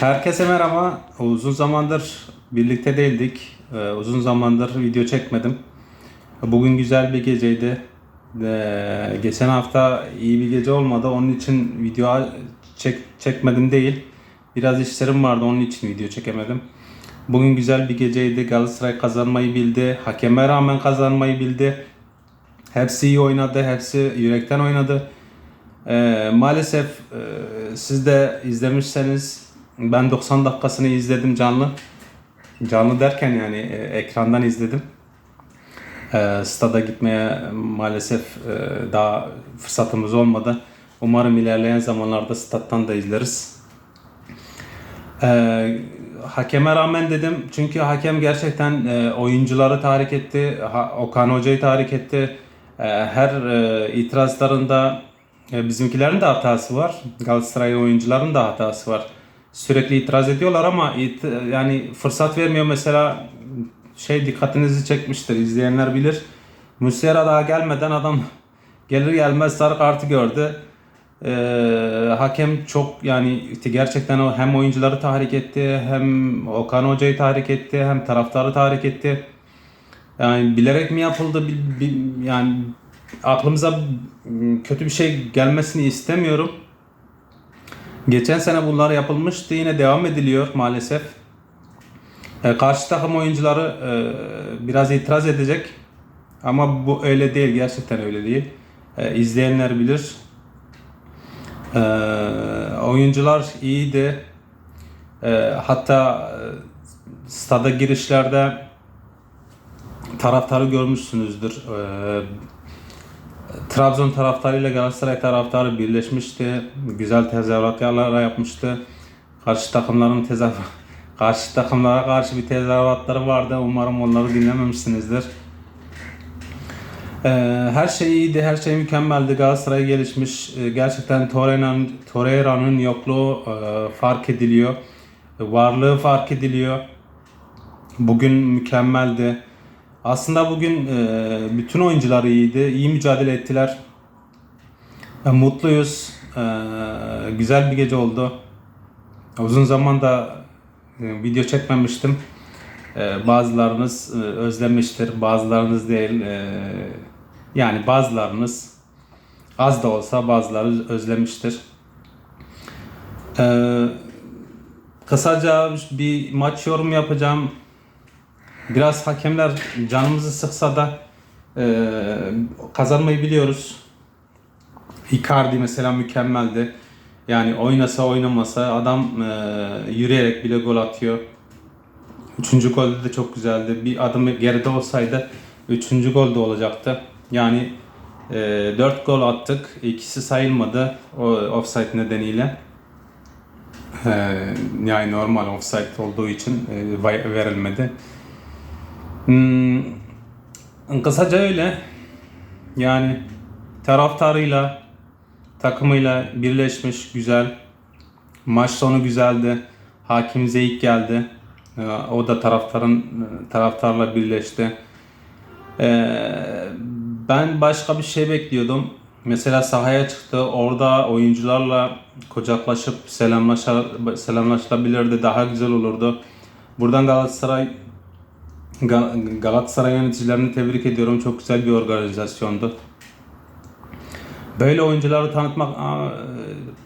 Herkese merhaba. Uzun zamandır birlikte değildik. Ee, uzun zamandır video çekmedim. Bugün güzel bir geceydi. Ee, geçen hafta iyi bir gece olmadı. Onun için video çek, çekmedim değil. Biraz işlerim vardı. Onun için video çekemedim. Bugün güzel bir geceydi. Galatasaray kazanmayı bildi. Hakeme rağmen kazanmayı bildi. Hepsi iyi oynadı. Hepsi yürekten oynadı. Ee, maalesef e, siz de izlemişseniz ben 90 dakikasını izledim canlı. Canlı derken yani e, ekrandan izledim. Ee, stada gitmeye maalesef e, daha fırsatımız olmadı. Umarım ilerleyen zamanlarda stat'tan da izleriz. Hakeme rağmen dedim çünkü hakem gerçekten e, oyuncuları tahrik etti. Okan Hoca'yı tahrik etti. E, her e, itirazlarında e, bizimkilerin de hatası var. Galatasaray oyuncuların da hatası var. Sürekli itiraz ediyorlar ama it- yani fırsat vermiyor. Mesela şey dikkatinizi çekmiştir. izleyenler bilir. Muslera daha gelmeden adam gelir gelmez sarı kartı gördü. Ee, hakem çok yani gerçekten o hem oyuncuları tahrik etti hem Okan Hoca'yı tahrik etti hem taraftarı tahrik etti. Yani bilerek mi yapıldı bil- bil- yani aklımıza kötü bir şey gelmesini istemiyorum. Geçen sene bunlar yapılmıştı yine devam ediliyor maalesef. Ee, karşı takım oyuncuları e, biraz itiraz edecek ama bu öyle değil gerçekten öyle değil. Ee, izleyenler bilir. Ee, oyuncular iyiydi. Ee, hatta e, stada girişlerde taraftarı görmüşsünüzdür. Ee, Trabzon taraftarıyla Galatasaray taraftarı birleşmişti. Güzel tezahüratlar yapmıştı. Karşı takımların tezahür karşı takımlara karşı bir tezahüratları vardı. Umarım onları dinlememişsinizdir. Ee, her şey iyiydi, her şey mükemmeldi. Galatasaray gelişmiş. Ee, gerçekten Torreira'nın Torreira'nın yokluğu e, fark ediliyor. Varlığı fark ediliyor. Bugün mükemmeldi. Aslında bugün e, bütün oyuncular iyiydi. İyi mücadele ettiler. E, mutluyuz. E, güzel bir gece oldu. Uzun zamanda e, video çekmemiştim. E, bazılarınız e, özlemiştir, bazılarınız değil. E, yani bazılarınız az da olsa bazıları özlemiştir. E, kısaca bir maç yorum yapacağım. Biraz hakemler canımızı sıksa da e, kazanmayı biliyoruz. Icardi mesela mükemmeldi. Yani oynasa oynamasa adam e, yürüyerek bile gol atıyor. Üçüncü golde de çok güzeldi. Bir adım geride olsaydı üçüncü gol de olacaktı. Yani e, 4 gol attık. İkisi sayılmadı o offside nedeniyle. E, yani normal offside olduğu için e, verilmedi. Hmm, kısaca öyle. Yani taraftarıyla, takımıyla birleşmiş, güzel. Maç sonu güzeldi. Hakim Zeyik geldi. Ee, O da taraftarın taraftarla birleşti. Ee, Ben başka bir şey bekliyordum. Mesela sahaya çıktı. Orada oyuncularla kucaklaşıp selamlaşa, selamlaşılabilirdi. Daha güzel olurdu. Buradan Galatasaray Gal- Galatasaray yöneticilerini tebrik ediyorum. Çok güzel bir organizasyondu. Böyle oyuncuları tanıtmak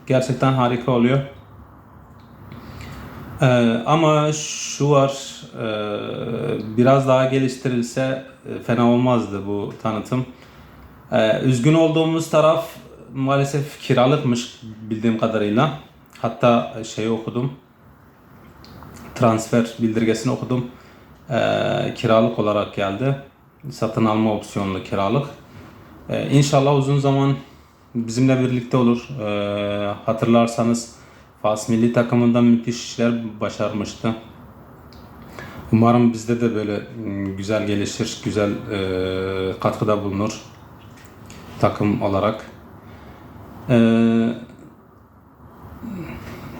gerçekten harika oluyor. Ee, ama şu var, e, biraz daha geliştirilse e, fena olmazdı bu tanıtım. Ee, üzgün olduğumuz taraf maalesef kiralıkmış bildiğim kadarıyla. Hatta şey okudum, transfer bildirgesini okudum. Ee, kiralık olarak geldi. Satın alma opsiyonlu kiralık. Ee, inşallah uzun zaman bizimle birlikte olur. Ee, hatırlarsanız Fas milli takımında müthiş işler başarmıştı. Umarım bizde de böyle mm, güzel gelişir, güzel e, katkıda bulunur takım olarak. Ee,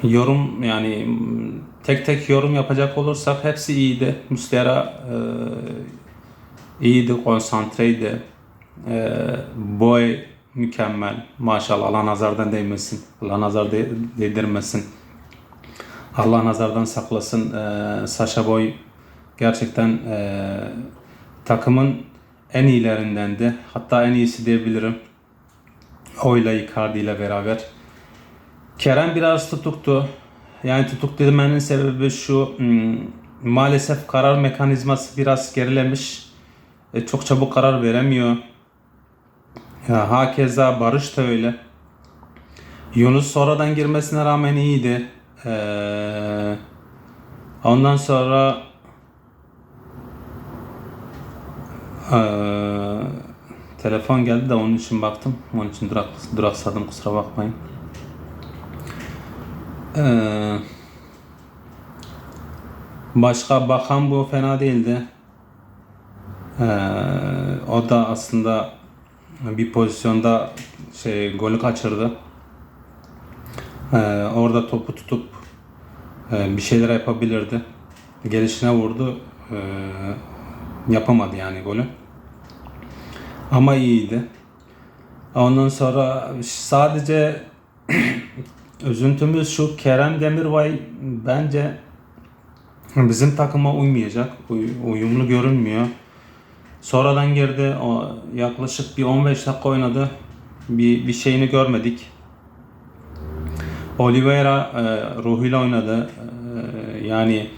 yorum yani mm, tek tek yorum yapacak olursak hepsi iyiydi. Müstera e, iyiydi, konsantreydi. E, boy mükemmel. Maşallah Allah nazardan değmesin. Allah nazar de- değdirmesin. Allah nazardan saklasın. Ee, Sasha Boy gerçekten e, takımın en iyilerindendi. Hatta en iyisi diyebilirim. Oyla Icardi ile beraber. Kerem biraz tutuktu. Yani tutuk demenin sebebi şu hmm, maalesef karar mekanizması biraz gerilemiş. E, çok çabuk karar veremiyor. Ya, hakeza Barış da öyle. Yunus sonradan girmesine rağmen iyiydi. Ee, ondan sonra ee, telefon geldi de onun için baktım. Onun için durak, duraksadım kusura bakmayın. Ee, başka bakan bu fena değildi. Ee, o da aslında bir pozisyonda şey golü kaçırdı. Ee, orada topu tutup e, bir şeyler yapabilirdi. Gelişine vurdu. Yapamadı yani golü. Ama iyiydi. Ondan sonra sadece üzüntümüz şu Kerem Demirbay bence bizim takıma uymayacak. Uy- uyumlu görünmüyor. Sonradan girdi. O yaklaşık bir 15 dakika oynadı. Bir, bir şeyini görmedik. Oliveira e, ruhuyla oynadı. E, yani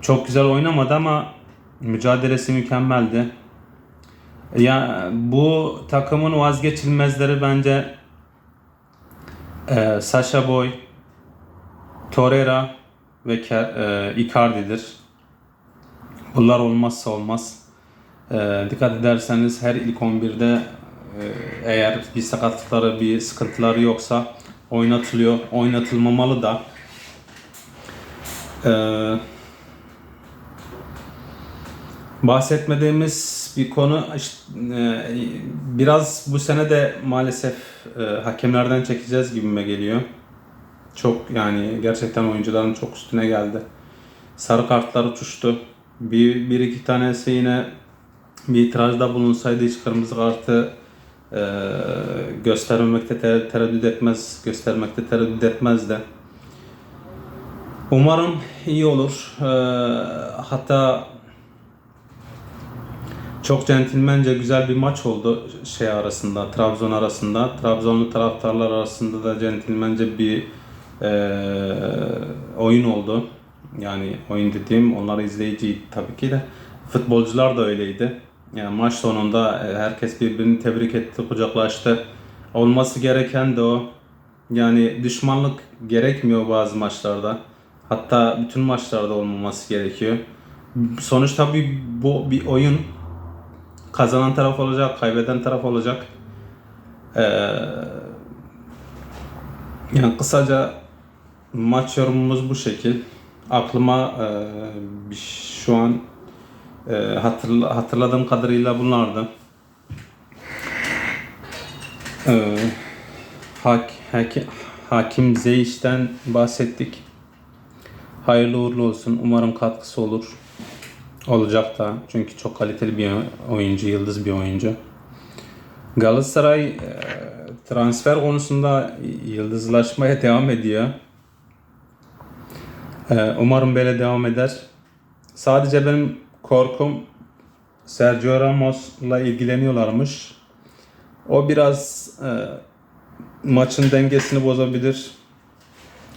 çok güzel oynamadı ama mücadelesi mükemmeldi. Ya bu takımın vazgeçilmezleri bence e, Sasha Boy, Torreira ve e, Icardi'dir. Bunlar olmazsa olmaz. E, dikkat ederseniz her ilk 11'de e, eğer bir sakatlıkları, bir sıkıntıları yoksa oynatılıyor. Oynatılmamalı da. E, bahsetmediğimiz bir konu işte, e, biraz bu sene de maalesef e, hakemlerden çekeceğiz gibime geliyor. Çok yani gerçekten oyuncuların çok üstüne geldi. Sarı kartlar uçuştu. Bir, bir iki tanesi yine bir itirazda bulunsaydı hiç kırmızı kartı e, göstermemekte te- tereddüt etmez, göstermekte tereddüt etmez de. Umarım iyi olur. E, hatta çok centilmence güzel bir maç oldu şey arasında, Trabzon arasında. Trabzonlu taraftarlar arasında da centilmence bir e, oyun oldu. Yani oyun dediğim onlar izleyici tabii ki de. Futbolcular da öyleydi. Yani maç sonunda e, herkes birbirini tebrik etti, kucaklaştı. Olması gereken de o. Yani düşmanlık gerekmiyor bazı maçlarda. Hatta bütün maçlarda olmaması gerekiyor. Sonuçta bir, bu bir oyun. Kazanan taraf olacak, kaybeden taraf olacak. Ee, yani kısaca maç yorumumuz bu şekil. Aklıma e, şu an e, hatırla, hatırladığım kadarıyla bunlardı. Ee, hak, haki- Hakim Zeyiş'ten bahsettik. Hayırlı uğurlu olsun. Umarım katkısı olur. Olacak da. Çünkü çok kaliteli bir oyuncu, yıldız bir oyuncu. Galatasaray e, transfer konusunda yıldızlaşmaya devam ediyor. E, Umarım böyle devam eder. Sadece benim korkum Sergio Ramos'la ilgileniyorlarmış. O biraz e, maçın dengesini bozabilir.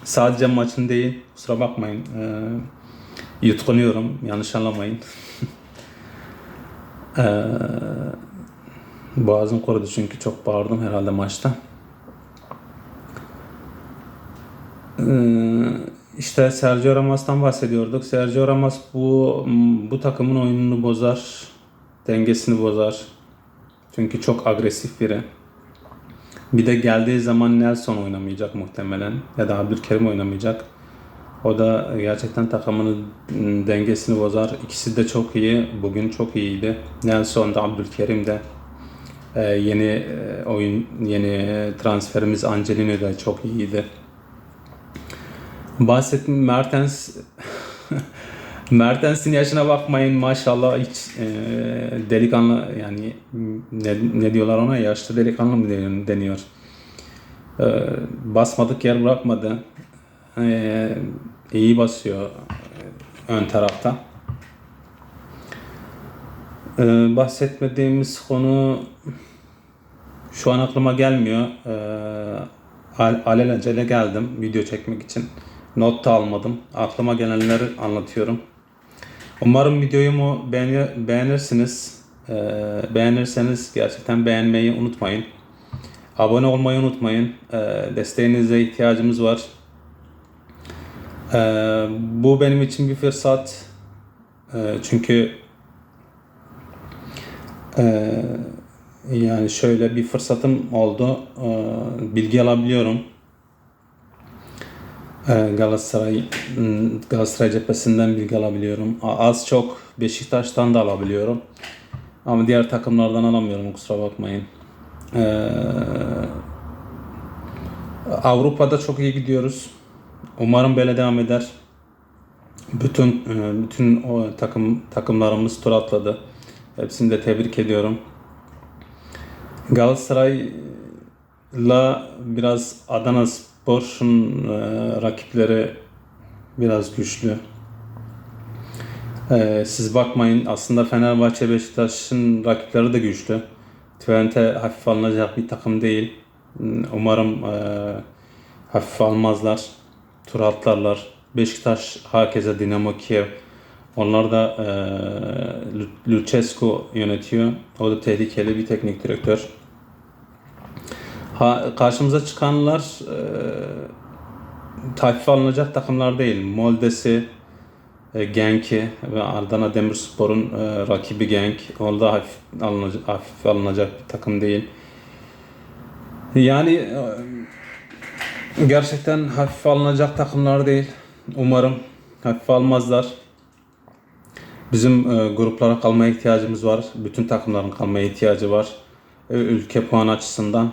Sadece maçın değil. Kusura bakmayın. E, yutkunuyorum. Yanlış anlamayın. e, boğazım kurudu çünkü çok bağırdım herhalde maçta. E, işte Sergio Ramos'tan bahsediyorduk. Sergio Ramos bu bu takımın oyununu bozar. Dengesini bozar. Çünkü çok agresif biri. Bir de geldiği zaman Nelson oynamayacak muhtemelen. Ya da Abdülkerim oynamayacak. O da gerçekten takımının ım, dengesini bozar. İkisi de çok iyi. Bugün çok iyiydi. Nelson da Abdülkerim de. Ee, yeni e, oyun yeni transferimiz Angelino da çok iyiydi. Bahsettim Mertens Mertens'in yaşına bakmayın maşallah hiç e, delikanlı yani ne, ne diyorlar ona yaşlı delikanlı mı deniyor. E, basmadık yer bırakmadı. E, iyi basıyor e, ön tarafta. Ee, bahsetmediğimiz konu şu an aklıma gelmiyor. Al- alelacele geldim video çekmek için. Not da almadım. Aklıma gelenleri anlatıyorum. Umarım videomu beğeni- beğenirsiniz. Ee, beğenirseniz gerçekten beğenmeyi unutmayın. Abone olmayı unutmayın. Desteğinize ihtiyacımız var. Ee, bu benim için bir fırsat. Ee, çünkü ee, yani şöyle bir fırsatım oldu. Ee, bilgi alabiliyorum. Ee, Galatasaray Galatasaray cephesinden bilgi alabiliyorum. Az çok Beşiktaş'tan da alabiliyorum. Ama diğer takımlardan alamıyorum kusura bakmayın. Ee, Avrupa'da çok iyi gidiyoruz. Umarım böyle devam eder. Bütün e, bütün o takım takımlarımız tur atladı. Hepsini de tebrik ediyorum. Galatasaray'la biraz Adana Spor'un e, rakipleri biraz güçlü. E, siz bakmayın aslında Fenerbahçe Beşiktaş'ın rakipleri de güçlü. Twente hafif alınacak bir takım değil. Umarım e, hafif almazlar. Tur atlarlar. Beşiktaş herkese Dinamo Kiev. Onlar da e, Lu- Lucescu yönetiyor. O da tehlikeli bir teknik direktör. Ha, karşımıza çıkanlar e, hafife alınacak takımlar değil. Molde'si, e, Genk'i ve Adana Demirspor'un e, rakibi Genk. O da hafif alınacak, hafif alınacak bir takım değil. Yani e, gerçekten hafif alınacak takımlar değil. Umarım hafif almazlar. Bizim e, gruplara kalmaya ihtiyacımız var. Bütün takımların kalmaya ihtiyacı var. E, ülke puan açısından.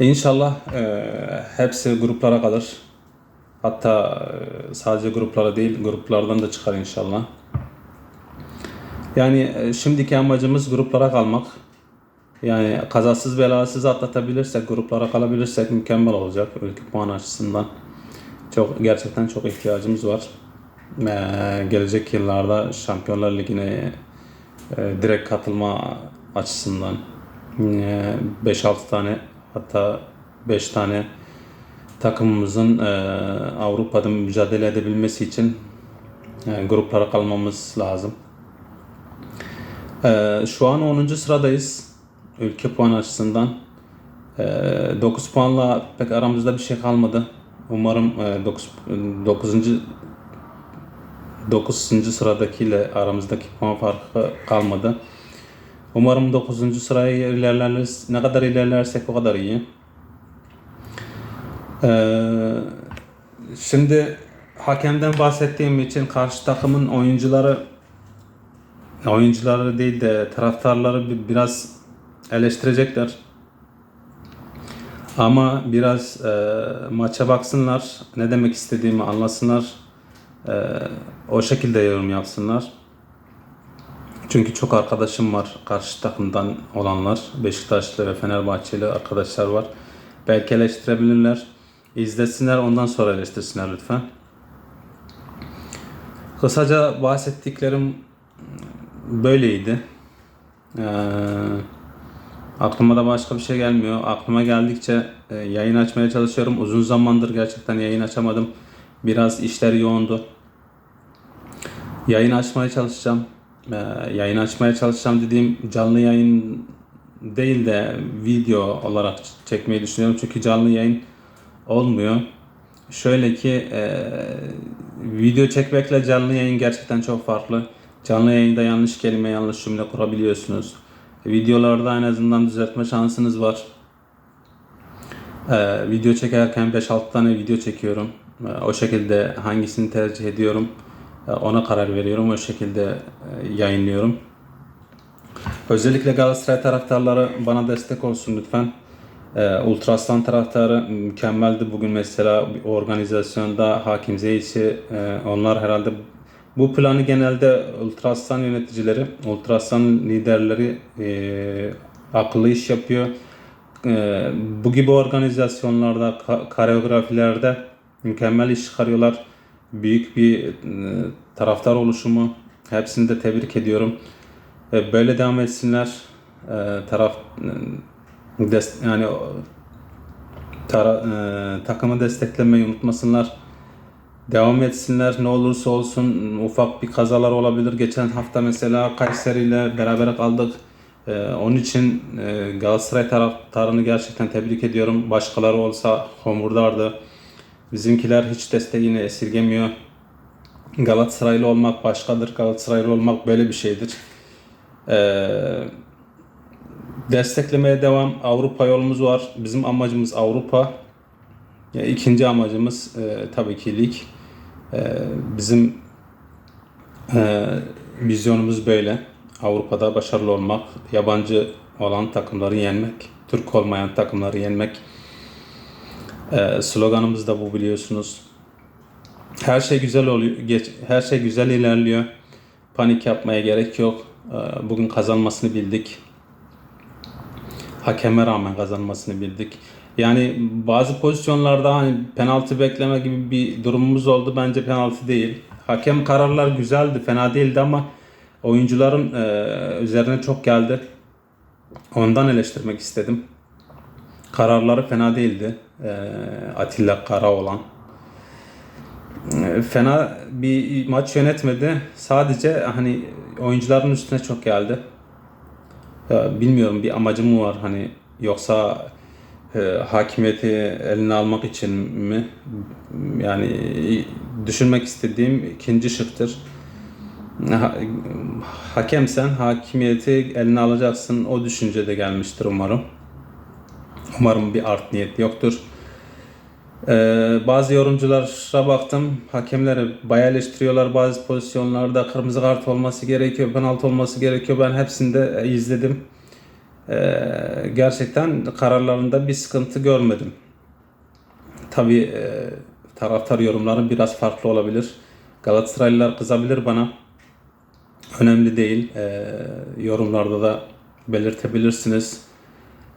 İnşallah e, hepsi gruplara kalır. Hatta e, sadece gruplara değil gruplardan da çıkar inşallah. Yani e, şimdiki amacımız gruplara kalmak. Yani kazasız belasız atlatabilirsek, gruplara kalabilirsek mükemmel olacak ülke puan açısından. Çok gerçekten çok ihtiyacımız var. Ee, gelecek yıllarda Şampiyonlar Ligi'ne e, direkt katılma açısından e, 5-6 tane hatta 5 tane takımımızın e, Avrupa'da mücadele edebilmesi için e, gruplara kalmamız lazım. E, şu an 10. sıradayız ülke puan açısından. E, 9 puanla pek aramızda bir şey kalmadı. Umarım 9 9. 9. sıradakiyle aramızdaki puan farkı kalmadı. Umarım 9. sıraya ilerleriz. Ne kadar ilerlersek o kadar iyi. Ee, şimdi hakemden bahsettiğim için karşı takımın oyuncuları oyuncuları değil de taraftarları bir- biraz eleştirecekler. Ama biraz e, maça baksınlar, ne demek istediğimi anlasınlar. E, o şekilde yorum yapsınlar. Çünkü çok arkadaşım var karşı takımdan olanlar. Beşiktaşlı ve Fenerbahçeli arkadaşlar var. Belki eleştirebilirler. İzlesinler ondan sonra eleştirsinler lütfen. Kısaca bahsettiklerim böyleydi. Ee, aklıma da başka bir şey gelmiyor. Aklıma geldikçe e, yayın açmaya çalışıyorum. Uzun zamandır gerçekten yayın açamadım. Biraz işler yoğundu. Yayın açmaya çalışacağım. Ee, yayın açmaya çalışacağım dediğim canlı yayın değil de video olarak çekmeyi düşünüyorum. Çünkü canlı yayın olmuyor. Şöyle ki e, video çekmekle canlı yayın gerçekten çok farklı. Canlı yayında yanlış kelime, yanlış cümle kurabiliyorsunuz. Videolarda en azından düzeltme şansınız var. Ee, video çekerken 5-6 tane video çekiyorum. Ee, o şekilde hangisini tercih ediyorum e, ona karar veriyorum. O şekilde e, yayınlıyorum. Özellikle Galatasaray taraftarları bana destek olsun lütfen. Ee, Ultraslan taraftarı mükemmeldi bugün mesela bir organizasyonda Hakim Zeyç'i e, onlar herhalde bu planı genelde Ultraslan yöneticileri, Ultraslan liderleri e, akıllı iş yapıyor. E, bu gibi organizasyonlarda, koreografilerde Mükemmel iş çıkarıyorlar. Büyük bir e, taraftar oluşumu. Hepsini de tebrik ediyorum. E, Böyle devam etsinler. E, Taraf e, des- yani tara- e, takımı desteklemeyi unutmasınlar. Devam etsinler ne olursa olsun ufak bir kazalar olabilir. Geçen hafta mesela Kayseri ile beraber kaldık. Ee, onun için e, Galatasaray taraftarını gerçekten tebrik ediyorum. Başkaları olsa homurdardı. Bizimkiler hiç desteğini esirgemiyor. Galatasaraylı olmak başkadır. Galatasaraylı olmak böyle bir şeydir. Ee, desteklemeye devam. Avrupa yolumuz var. Bizim amacımız Avrupa. İkinci amacımız e, tabii ki lig. E, bizim e, vizyonumuz böyle. Avrupa'da başarılı olmak, yabancı olan takımları yenmek, Türk olmayan takımları yenmek. E, sloganımız da bu biliyorsunuz. Her şey güzel oluyor, geç, her şey güzel ilerliyor. Panik yapmaya gerek yok. E, bugün kazanmasını bildik hakeme rağmen kazanmasını bildik. Yani bazı pozisyonlarda hani penaltı bekleme gibi bir durumumuz oldu. Bence penaltı değil. Hakem kararlar güzeldi, fena değildi ama oyuncuların e, üzerine çok geldi. Ondan eleştirmek istedim. Kararları fena değildi. E, Atilla Karaoğlan. E, fena bir maç yönetmedi. Sadece hani oyuncuların üstüne çok geldi. Ya bilmiyorum bir amacı mı var hani yoksa e, hakimiyeti eline almak için mi? Yani düşünmek istediğim ikinci şıktır. Ha, hakemsen hakimiyeti eline alacaksın. O düşüncede gelmiştir umarım. Umarım bir art niyet yoktur. Ee, bazı yorumculara baktım. Hakemleri bayağı eleştiriyorlar bazı pozisyonlarda. Kırmızı kart olması gerekiyor, penaltı olması gerekiyor. Ben hepsini de izledim. Ee, gerçekten kararlarında bir sıkıntı görmedim. Tabii e, taraftar yorumları biraz farklı olabilir. Galatasaraylılar kızabilir bana. Önemli değil. Ee, yorumlarda da belirtebilirsiniz.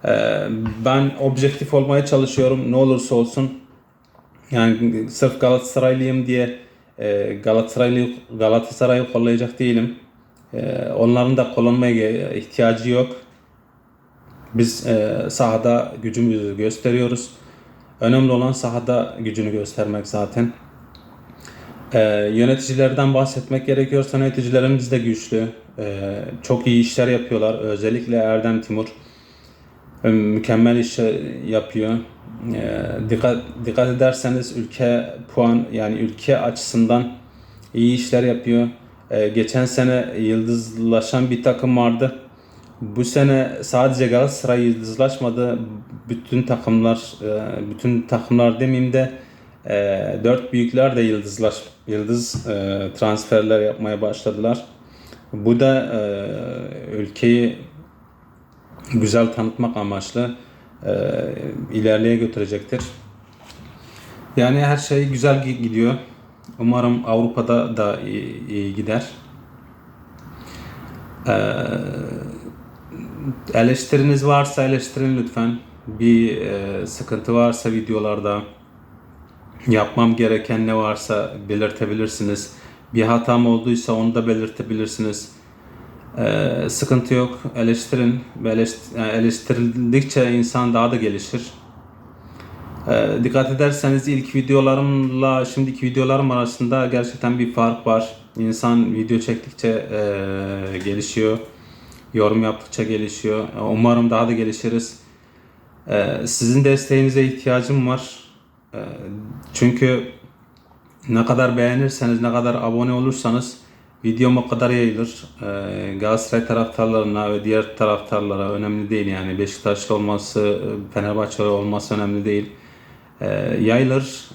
Ee, ben objektif olmaya çalışıyorum. Ne olursa olsun. Yani sırf Galatasaraylıyım diye e, Galatasaraylı Galatasaray'ı kollayacak değilim. Onların da kullanmaya ihtiyacı yok. Biz e, sahada gücümüzü gösteriyoruz. Önemli olan sahada gücünü göstermek zaten. E, yöneticilerden bahsetmek gerekiyorsa yöneticilerimiz de güçlü. E, çok iyi işler yapıyorlar. Özellikle Erdem Timur e, mükemmel iş yapıyor. E, dikkat dikkat ederseniz ülke puan yani ülke açısından iyi işler yapıyor. E, geçen sene yıldızlaşan bir takım vardı. Bu sene sadece Galatasaray yıldızlaşmadı. Bütün takımlar, e, bütün takımlar demeyeyim de e, dört büyükler de yıldızlaş, yıldız e, transferler yapmaya başladılar. Bu da ülkeyi güzel tanıtmak amaçlı ilerleye götürecektir. Yani her şey güzel gi- gidiyor. Umarım Avrupa'da da iyi, iyi gider. Ee, eleştiriniz varsa eleştirin lütfen. Bir e, sıkıntı varsa videolarda yapmam gereken ne varsa belirtebilirsiniz. Bir hatam olduysa onu da belirtebilirsiniz. Ee, sıkıntı yok. Eleştirin. Yani eleştirildikçe insan daha da gelişir. Ee, dikkat ederseniz ilk videolarımla şimdiki videolarım arasında gerçekten bir fark var. İnsan video çektikçe e, gelişiyor. Yorum yaptıkça gelişiyor. Umarım daha da gelişiriz. Ee, sizin desteğinize ihtiyacım var. Ee, çünkü ne kadar beğenirseniz, ne kadar abone olursanız videom o kadar yayılır. Ee, Galatasaray taraftarlarına ve diğer taraftarlara önemli değil yani. Beşiktaşlı olması, Fenerbahçeli olması önemli değil. Yayılır.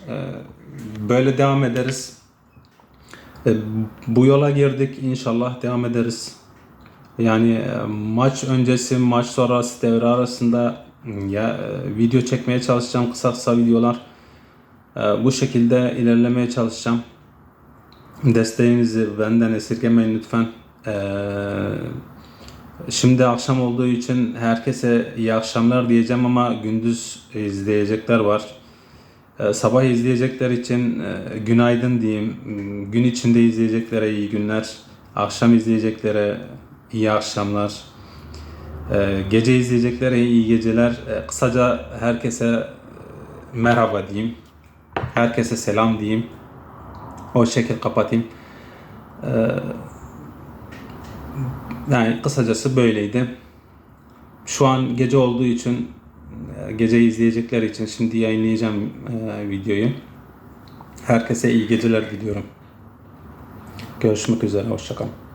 Böyle devam ederiz. Bu yola girdik. İnşallah devam ederiz. Yani e, maç öncesi, maç sonrası devre arasında ya e, video çekmeye çalışacağım kısa kısa videolar. E, Bu şekilde ilerlemeye çalışacağım. Desteğinizi benden esirgemeyin lütfen. Şimdi akşam olduğu için herkese iyi akşamlar diyeceğim ama gündüz izleyecekler var. Sabah izleyecekler için günaydın diyeyim. M, Gün içinde izleyeceklere iyi günler. Akşam izleyeceklere iyi akşamlar. E, gece izleyeceklere iyi geceler. E, kısaca herkese e, merhaba diyeyim. Herkese selam diyeyim. O şekil kapatayım. Yani kısacası böyleydi. Şu an gece olduğu için e, gece izleyecekler için şimdi yayınlayacağım e, videoyu. Herkese iyi geceler diliyorum. Görüşmek üzere. Hoşçakalın.